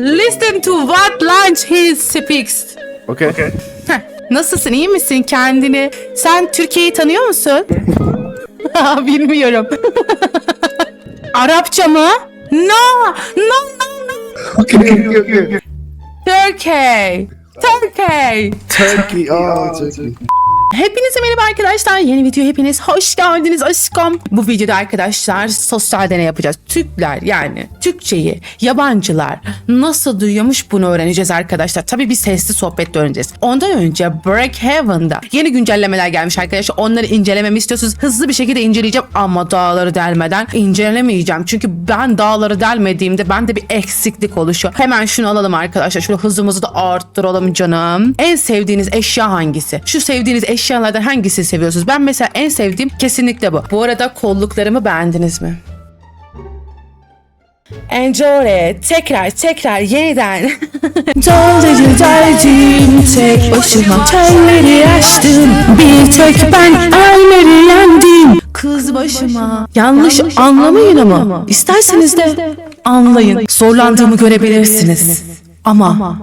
Listen to what lunch he speaks. Okay. Heh, Nasılsın iyi misin kendini? Sen Türkiye'yi tanıyor musun? Bilmiyorum. Arapça mı? No, no, no, no. Okay, okay, okay. Turkey. Turkey. Turkey. Oh, Turkey. Hepinize merhaba arkadaşlar. Yeni video hepiniz hoş geldiniz aşkım. Bu videoda arkadaşlar sosyal deney yapacağız. Türkler yani Türkçeyi yabancılar nasıl duyuyormuş bunu öğreneceğiz arkadaşlar. Tabii bir sesli sohbet öğreneceğiz. Ondan önce Breakhaven'da yeni güncellemeler gelmiş arkadaşlar. Onları incelememi istiyorsunuz. Hızlı bir şekilde inceleyeceğim ama dağları delmeden incelemeyeceğim. Çünkü ben dağları delmediğimde bende bir eksiklik oluşuyor. Hemen şunu alalım arkadaşlar. Şöyle hızımızı da arttıralım canım. En sevdiğiniz eşya hangisi? Şu sevdiğiniz eşyalardan hangisini seviyorsunuz? Ben mesela en sevdiğim kesinlikle bu. Bu arada kolluklarımı beğendiniz mi? Enjoy it. Tekrar tekrar yeniden. Dağları deldim tek başıma telleri açtım Bir tek ben elleri yendim Kız başıma Yanlış anlamayın ama İsterseniz de anlayın Zorlandığımı görebilirsiniz Ama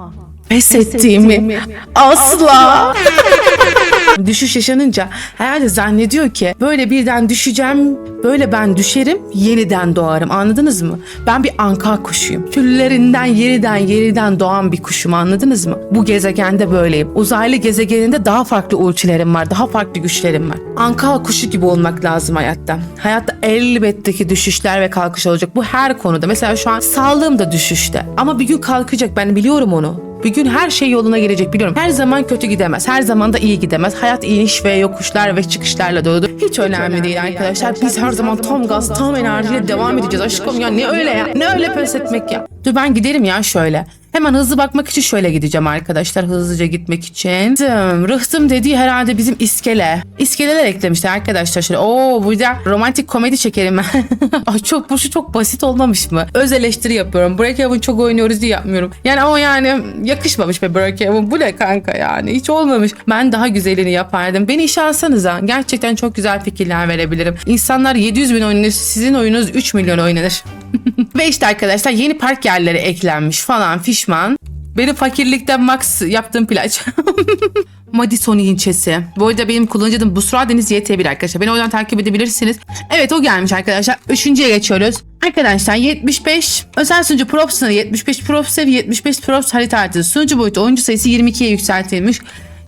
pes ettiğimi asla Düşüş yaşanınca herhalde zannediyor ki böyle birden düşeceğim, böyle ben düşerim, yeniden doğarım. Anladınız mı? Ben bir anka kuşuyum. Küllerinden yeniden yeniden doğan bir kuşum anladınız mı? Bu gezegende böyleyim. Uzaylı gezegeninde daha farklı ultilerim var, daha farklı güçlerim var. Anka kuşu gibi olmak lazım hayatta. Hayatta elbette ki düşüşler ve kalkış olacak. Bu her konuda. Mesela şu an sağlığım da düşüşte. Ama bir gün kalkacak ben biliyorum onu. Bir gün her şey yoluna girecek biliyorum. Her zaman kötü gidemez. Her zaman da iyi gidemez. Hayat iniş ve yokuşlar ve çıkışlarla doludur. Hiç önemli değil arkadaşlar. Biz her zaman tam gaz, tam enerjiyle devam edeceğiz. Aşkım ya ne öyle ya? Ne öyle pes etmek ya? Dur ben giderim ya şöyle. Hemen hızlı bakmak için şöyle gideceğim arkadaşlar. Hızlıca gitmek için. Rıhtım, dediği herhalde bizim iskele. İskeleler eklemişler arkadaşlar. Şöyle oo burada romantik komedi çekerim ben. Ay çok bu şu çok basit olmamış mı? Öz eleştiri yapıyorum. Breakhaven çok oynuyoruz diye yapmıyorum. Yani ama yani yakışmamış be Breakhaven. Bu ne kanka yani? Hiç olmamış. Ben daha güzelini yapardım. Beni işe alsanıza. Gerçekten çok güzel fikirler verebilirim. İnsanlar 700 bin oynanır. Sizin oyununuz 3 milyon oynanır. Ve işte arkadaşlar yeni park yerleri eklenmiş falan fişman. Benim fakirlikten max yaptığım plaj. Madison ilçesi. Bu arada benim kullanıcı adım Busra Deniz YT1 arkadaşlar. Beni oradan takip edebilirsiniz. Evet o gelmiş arkadaşlar. Üçüncüye geçiyoruz. Arkadaşlar 75 özel sunucu prop sınırı 75 prop sevi 75 prop harita haritası sunucu boyutu oyuncu sayısı 22'ye yükseltilmiş.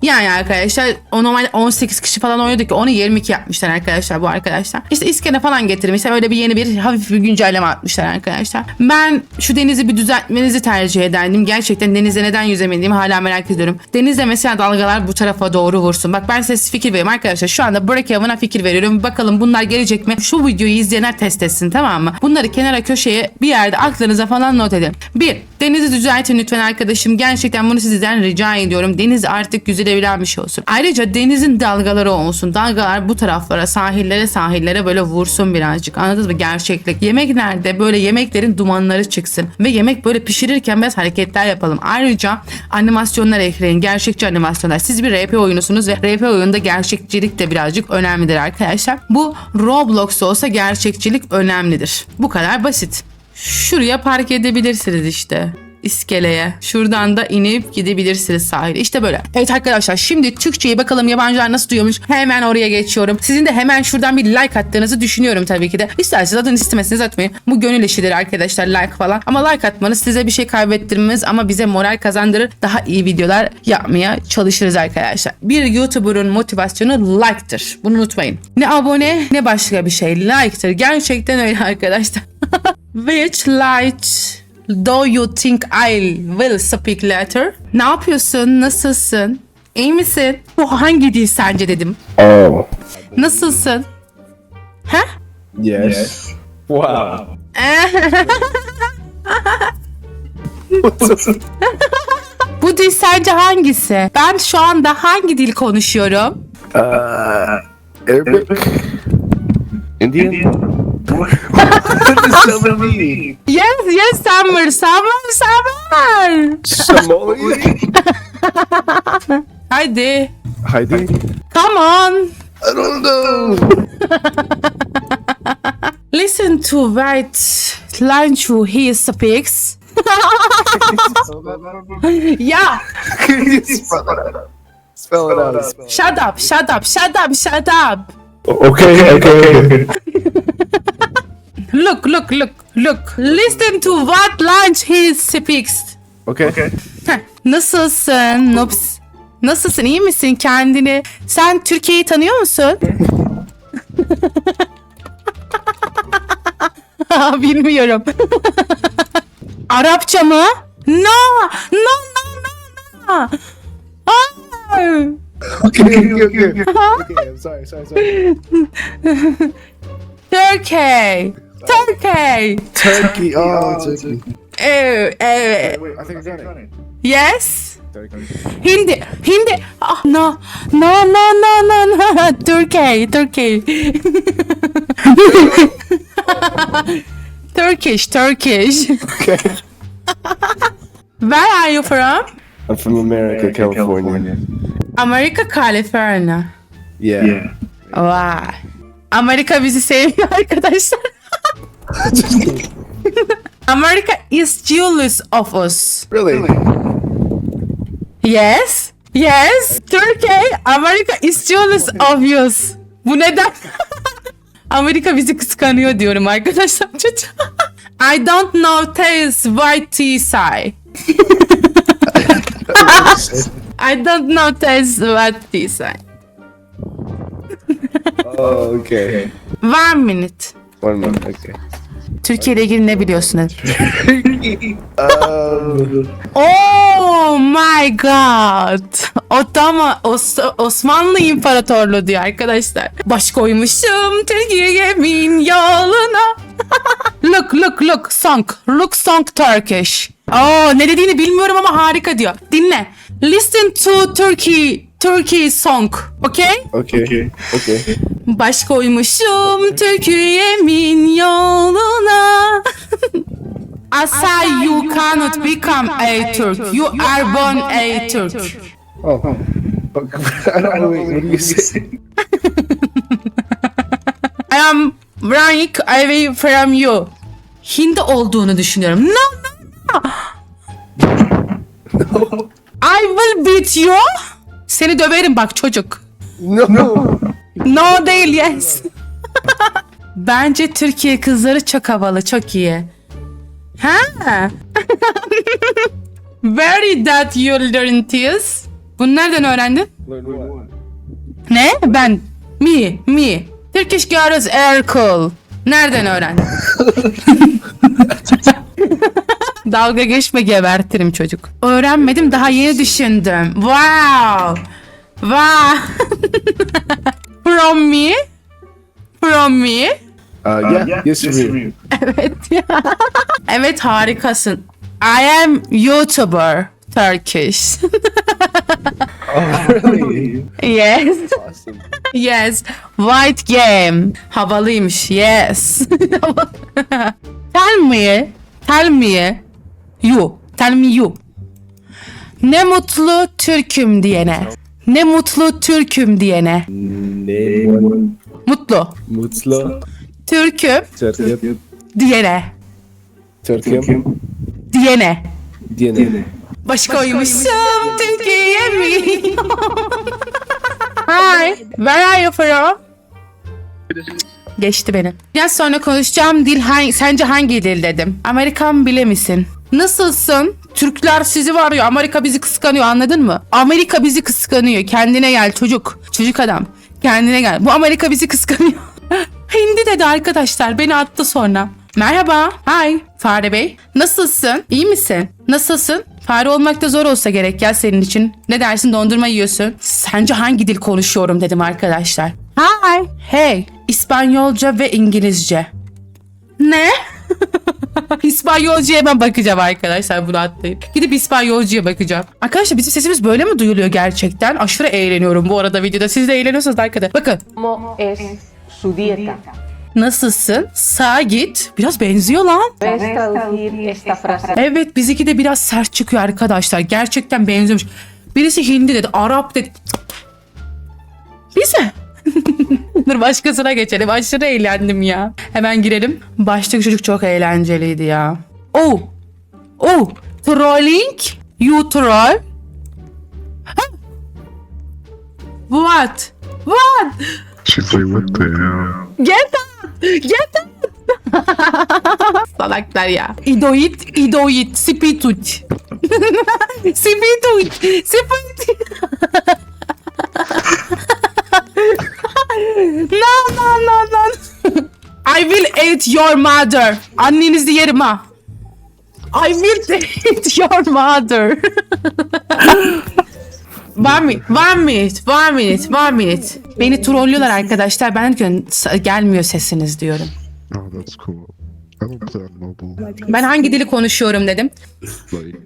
Yani arkadaşlar o normalde 18 kişi falan oynadı ki onu 22 yapmışlar arkadaşlar bu arkadaşlar. İşte iskele falan getirmişler. Öyle bir yeni bir hafif bir güncelleme atmışlar arkadaşlar. Ben şu denizi bir düzeltmenizi tercih ederdim. Gerçekten denize neden yüzemediğimi hala merak ediyorum. Denizde mesela dalgalar bu tarafa doğru vursun. Bak ben size fikir veriyorum arkadaşlar. Şu anda Breakhaven'a fikir veriyorum. Bakalım bunlar gelecek mi? Şu videoyu izleyenler test etsin tamam mı? Bunları kenara köşeye bir yerde aklınıza falan not edin. Bir, denizi düzeltin lütfen arkadaşım. Gerçekten bunu sizden rica ediyorum. Deniz artık yüzülebilen bir şey olsun. Ayrıca denizin dalgaları olsun. Dalgalar bu taraflara, sahillere, sahillere böyle vursun birazcık. Anladınız mı? Gerçeklik. Yemeklerde böyle yemeklerin dumanları çıksın. Ve yemek böyle pişirirken biraz hareketler yapalım. Ayrıca animasyonlar ekleyin. Gerçekçi animasyonlar. Siz bir RP oyunusunuz ve RP oyununda gerçekçilik de birazcık önemlidir arkadaşlar. Bu Roblox'ta olsa gerçekçilik önemlidir. Bu kadar basit. Şuraya park edebilirsiniz işte iskeleye. Şuradan da inip gidebilirsiniz sahile. İşte böyle. Evet arkadaşlar şimdi Türkçeyi bakalım yabancılar nasıl duyuyormuş. Hemen oraya geçiyorum. Sizin de hemen şuradan bir like attığınızı düşünüyorum tabii ki de. İsterseniz adını istemesiniz atmayın. Bu gönül işidir arkadaşlar like falan. Ama like atmanız size bir şey kaybettirmez ama bize moral kazandırır. Daha iyi videolar yapmaya çalışırız arkadaşlar. Bir YouTuber'ın motivasyonu like'tır. Bunu unutmayın. Ne abone ne başka bir şey. Like'tır. Gerçekten öyle arkadaşlar. Which light Do you think I will speak later? Ne yapıyorsun? Nasılsın? İyi misin? Bu hangi dil sence dedim. Oh. Nasılsın? He? Yes. Wow. Bu dil sence hangisi? Ben şu anda hangi dil konuşuyorum? uh, Arabic. Indian. What does that mean? Yes, yes, summer, summer, summer. Somali. Hadi. Heidi. Come on. I don't know. Listen to what language he speaks. Yeah. Can you spell it out? Spell it out. shut up shut up shut up shut up. Okay, okay, okay. Look look look look. Listen to what language he speaks. Okay. Heh, Nasılsın Nops? Nasılsın iyi misin kendini? Sen Türkiye'yi tanıyor musun? Bilmiyorum. Arapça mı? No! No no no no! Ay! Okay, okay, okay. Okay, I'm sorry, sorry, sorry. Turkey! Turkey! Turkey, oh, Turkey. Evet, oh, evet. Oh, oh. Wait, I think I got it. Yes? Turkey. Hindi, Hindi. Oh, no, no, no, no, no, no. Turkey, Turkey. Turkish, Turkish. Okay. Where are you from? I'm from America, California. Amerika, California. Yeah. Vay. Amerika bizi seviyor arkadaşlar. America is jealous of us. Really? Yes. Yes. Turkey, America is jealous of us. Bu neden? Amerika bizi kıskanıyor diyorum arkadaşlar çocuğa. I don't know taste white tea say. I don't know taste white tea say. Oh, okay. One minute. One minute, okay. Türkiye ile ilgili ne biliyorsun? hadi? Um, Oh my god. Otama Os Osmanlı İmparatorluğu diyor arkadaşlar. Baş koymuşum Türkiye'min yoluna. look look look song. Look song Turkish. Oh ne dediğini bilmiyorum ama harika diyor. Dinle. Listen to Turkey Turkey song. Okay? okay, okay. Baş koymuşum Türkiye'min yoluna. Asa you cannot become a Turk. You are born a Turk. Oh. Okay. I don't know, what you say? I am running away from you. Hindi olduğunu düşünüyorum. No, no, no. I will beat you. Seni döverim bak çocuk. No. No değil yes. Bence Türkiye kızları çok havalı, çok iyi. Ha? Where that you learn this? Bunu nereden öğrendin? Ne? Ben. Me, me. Turkish girls are cool. Nereden öğrendin? Dalga geçme gebertirim çocuk. Öğrenmedim daha yeni düşündüm. Wow. Wow. From me? From me? Uh, yeah, yes, you do. Evet ya. evet harikasın. I am YouTuber. Turkish. Oh, really? yes. Awesome. Yes. White game. Havalıymış. Yes. tell me. Tell me. You. Tell me you. Ne mutlu Türk'üm diyene. Ne mutlu Türk'üm diyene. Ne Mutlu. mutlu Türk'üm Türk'üm diyene. Türk'üm Diyene. diyene. Baş koymuşum Türkiye mi? Hi, where are you from? Geçti beni. Biraz sonra konuşacağım dil hangi, sence hangi dil dedim. Amerikan bile misin? Nasılsın? Türkler sizi var ya Amerika bizi kıskanıyor anladın mı? Amerika bizi kıskanıyor. Kendine gel çocuk. Çocuk adam. Kendine gel. Bu Amerika bizi kıskanıyor. Hindi dedi arkadaşlar. Beni attı sonra. Merhaba. Hi. Fare Bey. Nasılsın? İyi misin? Nasılsın? Fare olmak da zor olsa gerek ya senin için. Ne dersin dondurma yiyorsun. Sence hangi dil konuşuyorum dedim arkadaşlar. Hi. Hey. İspanyolca ve İngilizce. Ne? İspanyolcuya ben bakacağım arkadaşlar bunu atlayıp. Gidip İspanyolcuya bakacağım. Arkadaşlar bizim sesimiz böyle mi duyuluyor gerçekten? Aşırı eğleniyorum bu arada videoda. Siz de eğleniyorsunuz arkadaşlar. Bakın. cómo es su dieta. Nasılsın? Sağa git. Biraz benziyor lan. Evet bizimki de biraz sert çıkıyor arkadaşlar. Gerçekten benziyormuş. Birisi Hindi dedi, Arap dedi. Bize. Dur başkasına geçelim. Aşırı eğlendim ya. Hemen girelim. Baştaki çocuk çok eğlenceliydi ya. Oh. Oh, trolling. You troll. Huh? What? What? The hell? Get out! Get out! Salaklar ya. İdoid, idoid, spitut. spitut, spitut. No, no, no, no. I will eat your mother. Annenizi yerim ha. I will eat your mother. One minute, one minute, one minute, one minute. Beni trollüyorlar arkadaşlar. Ben diyorum gelmiyor sesiniz diyorum. Oh, that's cool. Ben hangi dili konuşuyorum dedim. Like,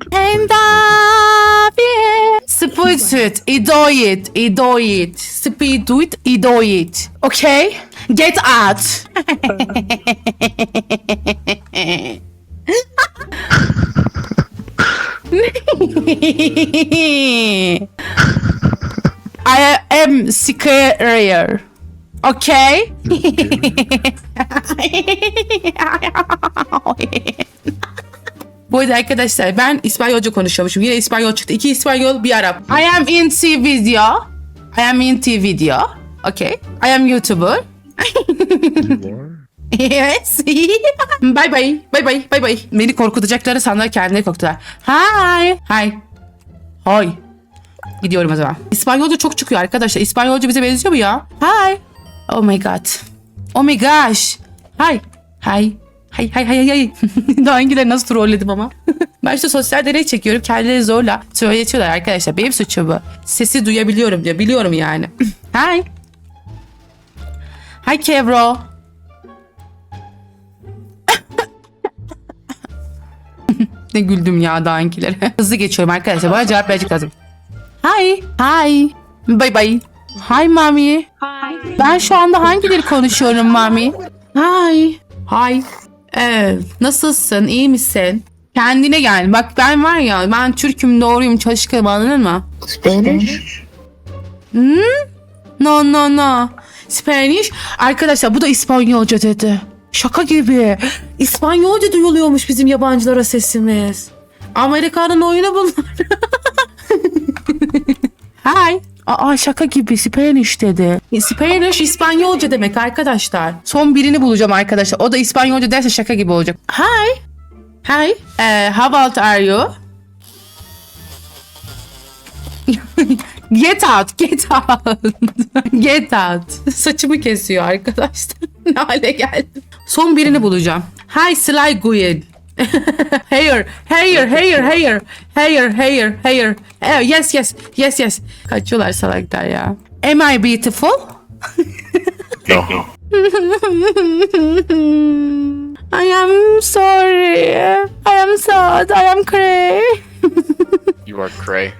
Sputut, idoid, idoid, spidut, idoid. Okay? Get out. I am scarier. Okay? Bu arada arkadaşlar ben İspanyolca konuşuyormuşum. Yine İspanyol çıktı. İki İspanyol bir Arap. I am into video. I am into video. Okay. I am YouTuber. yes. bye bye. Bye bye. Bye bye. Beni korkutacakları sandılar kendileri korktular. Hi. Hi. Hi. Gidiyorum o zaman. İspanyolca çok çıkıyor arkadaşlar. İspanyolca bize benziyor mu ya? Hi. Oh my god. Oh my gosh. Hi. Hi. Hay hay hay hay. Daha hangileri nasıl trolledim ama. ben işte sosyal deney çekiyorum. Kendileri zorla söyletiyorlar arkadaşlar. Benim suçum bu. Sesi duyabiliyorum diyor. Biliyorum yani. Hi. Hi Kevro. ne güldüm ya daha önkilere. Hızlı geçiyorum arkadaşlar. Bana cevap verecek lazım. Hi. Hi. Bye bye. Hi mami. Ben şu anda hangi dil konuşuyorum mami? Hi. Hi. Ee, nasılsın? İyi misin? Kendine gel. Bak ben var ya ben Türk'üm doğruyum çalışkanım anladın mı? Spanish? No no no. Spanish. Arkadaşlar bu da İspanyolca dedi. Şaka gibi. İspanyolca duyuluyormuş bizim yabancılara sesimiz. Amerika'nın oyunu bunlar. Hi. Aa şaka gibi Spanish dedi. Spanish İspanyolca demek arkadaşlar. Son birini bulacağım arkadaşlar. O da İspanyolca derse şaka gibi olacak. Hi. Hi. Eh, how old are you? Get out, get out. get out. Saçımı kesiyor arkadaşlar. ne hale geldim. Son birini bulacağım. Hi Sly Guyen. hair, hair, hair, hair, hair, hair, hair. Eh, yes, yes, yes, yes. Kaçıyorlar salaklar ya. Am I beautiful? No. I am sorry. I am sad. I am cray. You are cray.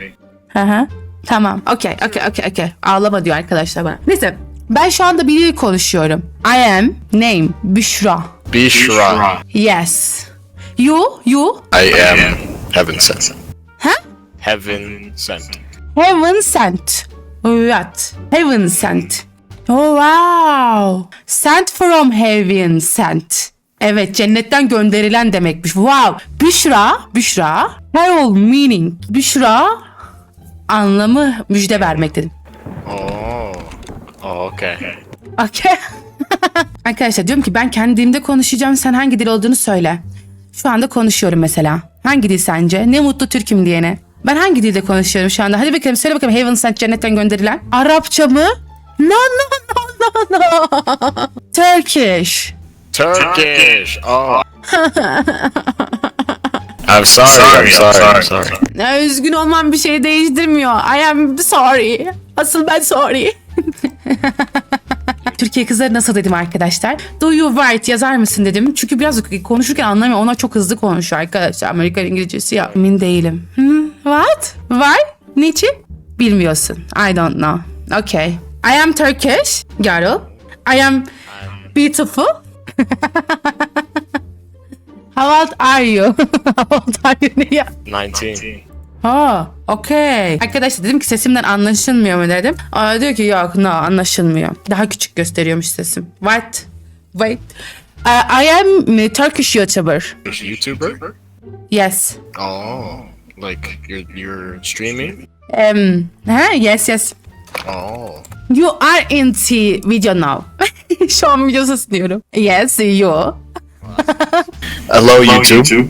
Hı hı. Tamam. Okey, okey, okey, okey. Ağlama diyor arkadaşlar bana. Neyse. Ben şu anda biriyle konuşuyorum. I am name Büşra. Bishra. Yes. You, you, I am heaven sent. huh? Heaven sent. Heaven sent. What? Heaven sent. Oh wow. Sent from heaven sent. Evet cennetten gönderilen demekmiş. Wow. Büşra, Büşra. Herald meaning. Büşra anlamı müjde vermek dedim. Oh. Oh, okay. Okey. Arkadaşlar diyorum ki ben kendi dilimde konuşacağım. Sen hangi dil olduğunu söyle. Şu anda konuşuyorum mesela. Hangi dil sence? Ne mutlu Türk'üm diyene. Ben hangi dilde konuşuyorum şu anda? Hadi bakalım söyle bakalım Heaven Sent cennetten gönderilen. Arapça mı? No no no no no. Turkish. Turkish. Oh. I'm sorry. I'm sorry. I'm sorry. Ya, Üzgün olmam bir şey değiştirmiyor. I am sorry. Asıl ben sorry. Türkiye kızları nasıl dedim arkadaşlar. Do you write yazar mısın dedim. Çünkü biraz konuşurken anlamıyor. Onlar çok hızlı konuşuyor arkadaşlar. Amerikan İngilizcesi ya. Emin değilim. Hmm, what? Why? Niçin? Bilmiyorsun. I don't know. Okay. I am Turkish. Girl. I am beautiful. How old are you? How old are you? Ne ya? 19. Ha, okey. Arkadaşlar dedim ki sesimden anlaşılmıyor mu dedim. Aa, diyor ki yok no anlaşılmıyor. Daha küçük gösteriyormuş sesim. What? Wait. Uh, I am a Turkish YouTuber. YouTuber? Yes. Oh, like you're, you're streaming? Um, ha, yes yes. Oh. You are into video now. Şu an videosu sunuyorum. Yes, you. Hello YouTube.